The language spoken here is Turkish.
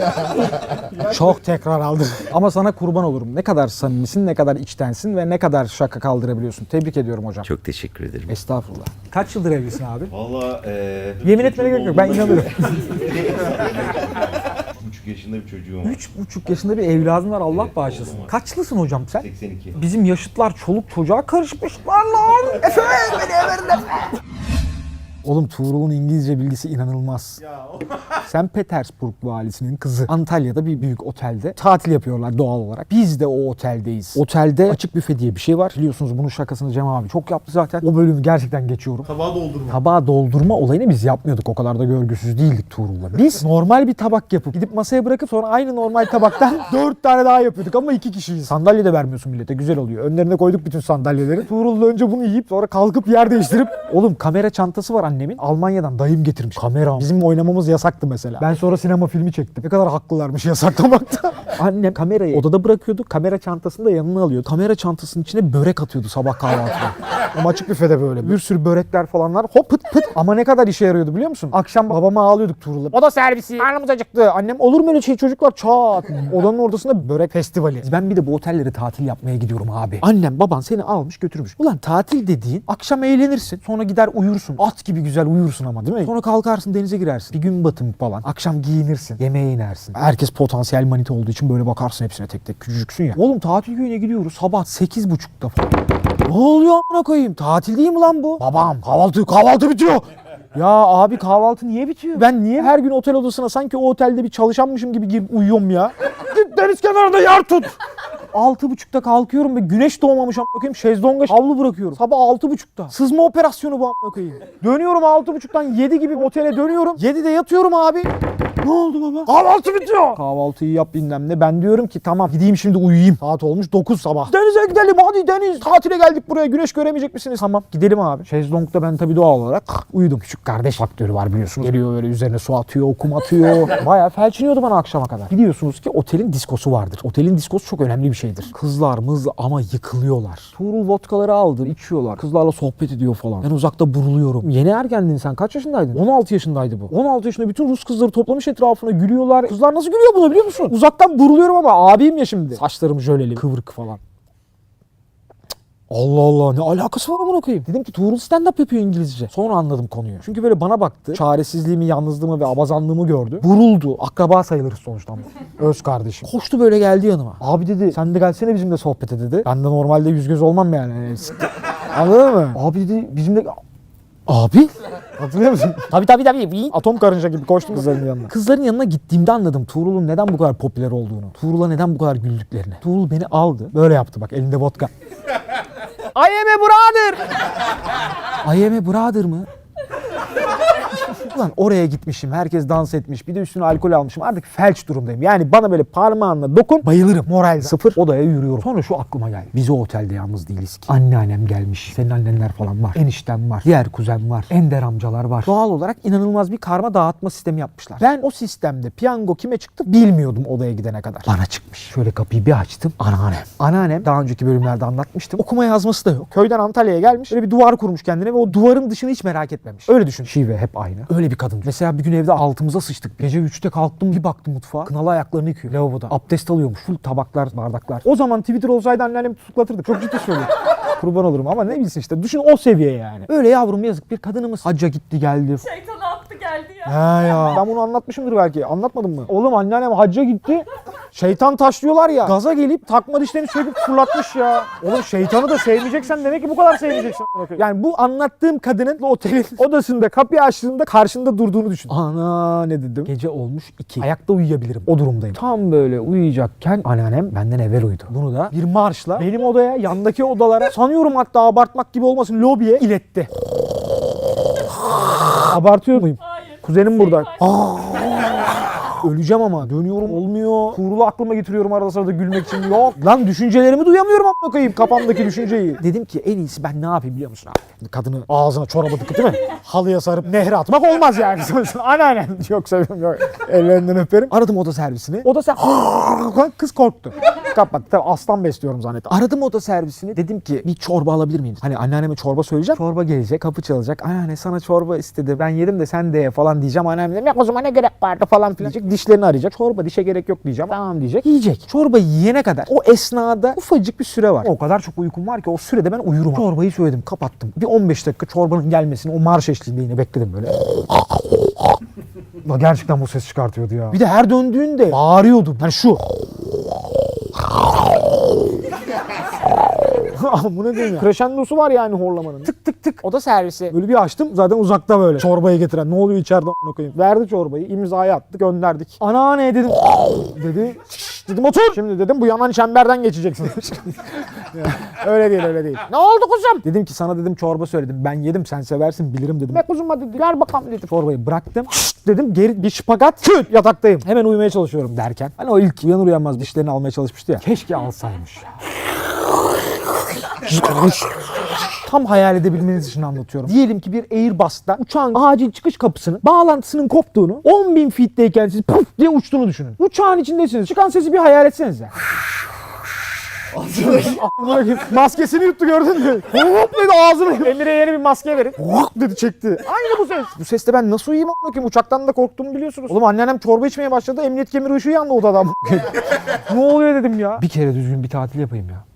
Çok tekrar aldım. Ama sana kurban olurum. Ne kadar samimisin, ne kadar içtensin ve ne kadar şaka kaldırabiliyorsun. Tebrik ediyorum hocam. Çok teşekkür ederim. Estağfurullah. Kaç yıldır evlisin abi? Valla eee... Yemin etmene gerek yok. Ben inanıyorum. buçuk yaşında bir çocuğum var. Üç buçuk yaşında bir evladın var Allah bağışlasın. Kaçlısın hocam sen? 82. Bizim yaşıtlar çoluk çocuğa karışmışlar lan. Efe beni everin Efe. Oğlum Tuğrul'un İngilizce bilgisi inanılmaz. Sen Petersburg valisinin kızı. Antalya'da bir büyük otelde tatil yapıyorlar doğal olarak. Biz de o oteldeyiz. Otelde açık büfe diye bir şey var. Biliyorsunuz bunun şakasını Cem abi çok yaptı zaten. O bölümü gerçekten geçiyorum. Tabağı doldurma. Tabağı doldurma olayını biz yapmıyorduk. O kadar da görgüsüz değildik Tuğrul'la. Biz normal bir tabak yapıp gidip masaya bırakıp sonra aynı normal tabaktan dört tane daha yapıyorduk ama iki kişiyiz. Sandalye de vermiyorsun millete. Güzel oluyor. Önlerine koyduk bütün sandalyeleri. Tuğrul da önce bunu yiyip sonra kalkıp yer değiştirip oğlum kamera çantası var annemin. Almanya'dan dayım getirmiş. Kamera. Bizim oynamamız yasaktı mesela. Ben sonra sinema filmi çektim. Ne kadar haklılarmış yasaklamakta. Annem kamerayı odada bırakıyordu. Kamera çantasını da yanına alıyordu. Kamera çantasının içine börek atıyordu sabah kahvaltıda. Ama açık büfede böyle. Bir sürü börekler falanlar. Hop pıt pıt. Ama ne kadar işe yarıyordu biliyor musun? Akşam babama ağlıyorduk Tuğrul'la. O da servisi. Karnımız acıktı. Annem olur mu öyle şey çocuklar? Çat. Odanın ortasında börek festivali. Ben bir de bu otelleri tatil yapmaya gidiyorum abi. Annem baban seni almış götürmüş. Ulan tatil dediğin akşam eğlenirsin. Sonra gider uyursun. At gibi güzel uyursun ama değil mi? Sonra kalkarsın denize girersin. Bir gün batımı falan. Akşam giyinirsin. Yemeğe inersin. Herkes potansiyel manita olduğu için böyle bakarsın hepsine tek tek. Küçücüksün ya. Oğlum tatil köyüne gidiyoruz. Sabah 8.30'da falan. Ne oluyor amına koyayım? Tatil değil mi lan bu? Babam kahvaltı kahvaltı bitiyor. Ya abi kahvaltı niye bitiyor? Ben niye her gün otel odasına sanki o otelde bir çalışanmışım gibi girip uyuyorum ya? Git deniz kenarında yer tut. Altı buçukta kalkıyorum ve güneş doğmamış amına koyayım. Şezlonga havlu bırakıyorum. Sabah altı buçukta. Sızma operasyonu bu amına koyayım. Dönüyorum altı buçuktan yedi gibi otele dönüyorum. Yedide yatıyorum abi. Ne oldu baba? Kahvaltı bitiyor. Kahvaltıyı yap bilmem ne. Ben diyorum ki tamam gideyim şimdi uyuyayım. Saat olmuş 9 sabah. Denize gidelim hadi deniz. Tatile geldik buraya. Güneş göremeyecek misiniz? Tamam gidelim abi. Şezlong'da ben tabii doğal olarak uyudum. Küçük kardeş faktörü var biliyorsunuz. Geliyor böyle üzerine su atıyor, kum atıyor. Bayağı felçiniyordu bana akşama kadar. Biliyorsunuz ki otelin diskosu vardır. Otelin diskosu çok önemli bir şeydir. Kızlar mızlı ama yıkılıyorlar. Tuğrul vodkaları aldı, içiyorlar. Kızlarla sohbet ediyor falan. Ben uzakta buruluyorum. Yeni ergendin sen. Kaç yaşındaydın? 16 yaşındaydı bu. 16 yaşında bütün Rus kızları toplamış etrafına gülüyorlar. Kızlar nasıl gülüyor buna biliyor musun? Uzaktan buruluyorum ama abim ya şimdi. Saçlarım jöleli, kıvırık falan. Allah Allah ne alakası var amına koyayım. Dedim ki Tuğrul stand up yapıyor İngilizce. Sonra anladım konuyu. Çünkü böyle bana baktı. Çaresizliğimi, yalnızlığımı ve abazanlığımı gördü. Buruldu. Akraba sayılırız sonuçta ama. Öz kardeşim. Koştu böyle geldi yanıma. Abi dedi sen de gelsene bizimle sohbete dedi. Ben de normalde yüz göz olmam yani. Anladın mı? Abi dedi bizimle... Abi? Hatırlıyor musun? tabii tabii tabii. Atom karınca gibi koştum kızların yanına. Kızların yanına gittiğimde anladım Tuğrul'un neden bu kadar popüler olduğunu. Tuğrul'a neden bu kadar güldüklerini. Tuğrul beni aldı. Böyle yaptı bak elinde vodka. I am a brother. I am a brother mı? Ulan oraya gitmişim, herkes dans etmiş, bir de üstüne alkol almışım. Artık felç durumdayım. Yani bana böyle parmağınla dokun, bayılırım. Moral sıfır. Odaya yürüyorum. Sonra şu aklıma geldi. Biz o otelde yalnız değiliz ki. Anneannem gelmiş. Senin annenler falan var. Eniştem var. Diğer kuzen var. Ender amcalar var. Doğal olarak inanılmaz bir karma dağıtma sistemi yapmışlar. Ben o sistemde piyango kime çıktı bilmiyordum odaya gidene kadar. Bana çıkmış. Şöyle kapıyı bir açtım. Anneannem. Anneannem daha önceki bölümlerde anlatmıştım. Okuma yazması da yok. Köyden Antalya'ya gelmiş. Böyle bir duvar kurmuş kendine ve o duvarın dışını hiç merak etmemiş. Öyle düşün. Şive hep aynı. Öyle bir kadın. Mesela bir gün evde altımıza sıçtık. Gece 3'te kalktım bir baktım mutfağa. Kınalı ayaklarını yıkıyor lavaboda. Abdest alıyormuş. Full tabaklar, bardaklar. O zaman Twitter olsaydı anneannemi tutuklatırdık. Çok ciddi söylüyorum. Kurban olurum ama ne bilsin işte. Düşün o seviye yani. Öyle yavrum yazık bir kadınımız. Hacca gitti geldi. Şeytanı attı geldi ya. Ha ya. Ben bunu anlatmışımdır belki. Anlatmadım mı? Oğlum anneannem hacca gitti. Şeytan taşlıyorlar ya. Gaza gelip takma dişlerini söküp fırlatmış ya. Oğlum şeytanı da sevmeyeceksen demek ki bu kadar sevmeyeceksin. Yani bu anlattığım kadının otelin odasında kapıyı açtığında karşında durduğunu düşün. Ana ne dedim? Gece olmuş iki. Ayakta uyuyabilirim. O durumdayım. Tam böyle uyuyacakken anneannem benden evvel uyudu. Bunu da bir marşla benim odaya, yandaki odalara sanıyorum hatta abartmak gibi olmasın lobiye iletti. Abartıyor muyum? Kuzenim burada. Şey, Aa! Öleceğim ama. Dönüyorum olmuyor. Tuğrul'u aklıma getiriyorum arada sırada gülmek için. Yok. Lan düşüncelerimi duyamıyorum amına koyayım kafamdaki düşünceyi. Dedim ki en iyisi ben ne yapayım biliyor musun abi? Kadını ağzına çoraba tıkıp değil mi? Halıya sarıp nehre atmak olmaz yani. Anneannen. Yok seviyorum yok. Ellerinden öperim. Aradım oda servisini. Oda ser... Kız korktu. Kapat. Tabii aslan besliyorum zannettim. Aradım oda servisini. Dedim ki bir çorba alabilir miyim? Hani anneanneme çorba söyleyeceğim. Çorba gelecek. Kapı çalacak. Anneanne sana çorba istedi. Ben yedim de sen de ye falan diyeceğim. Anneannem diyecek. Ya o zaman ne gerek vardı falan filan diyecek. Dişlerini arayacak. Çorba dişe gerek yok diyeceğim. Tamam diyecek. Yiyecek. Çorba yiyene kadar o esnada ufacık bir süre var. O kadar çok uykum var ki o sürede ben uyurum. Çorbayı söyledim. Kapattım. Bir 15 dakika çorbanın gelmesini o marş eşliğinde bekledim böyle. Gerçekten bu ses çıkartıyordu ya. Bir de her döndüğünde bağırıyordum. Hani şu. Bu ne diyeyim ya? Crescendosu var yani horlamanın. Tık tık tık. O da servisi. Böyle bir açtım zaten uzakta böyle. Çorbayı getiren. Ne oluyor içeride a**ına koyayım. Verdi çorbayı. imzayı attı gönderdik. Ana ne dedim. dedi. Dedim otur. Şimdi dedim bu yanan çemberden geçeceksin. öyle değil öyle değil. Ne oldu kuzum? Dedim ki sana dedim çorba söyledim. Ben yedim sen seversin bilirim dedim. Be kuzum hadi ver bakalım dedim. Çorbayı bıraktım. Dedim geri bir şıpagat. Küt yataktayım. Hemen uyumaya çalışıyorum derken. Hani o ilk uyanır uyanmaz dişlerini almaya çalışmıştı ya. Keşke alsaymış ya. Tam hayal edebilmeniz için anlatıyorum. Diyelim ki bir Airbus'ta uçağın acil çıkış kapısının bağlantısının koptuğunu 10.000 feet'teyken siz puf diye uçtuğunu düşünün. Uçağın içindesiniz. Çıkan sesi bir hayal etsenize. Maskesini yuttu gördün mü? Hop dedi ağzını. Emir'e yeni bir maske verin. Hop dedi çekti. Aynı bu ses. Bu seste ben nasıl uyuyayım koyayım? Uçaktan da korktuğumu biliyorsunuz. Oğlum anneannem çorba içmeye başladı. Emniyet kemeri ışığı yandı odada. ne oluyor dedim ya. Bir kere düzgün bir tatil yapayım ya.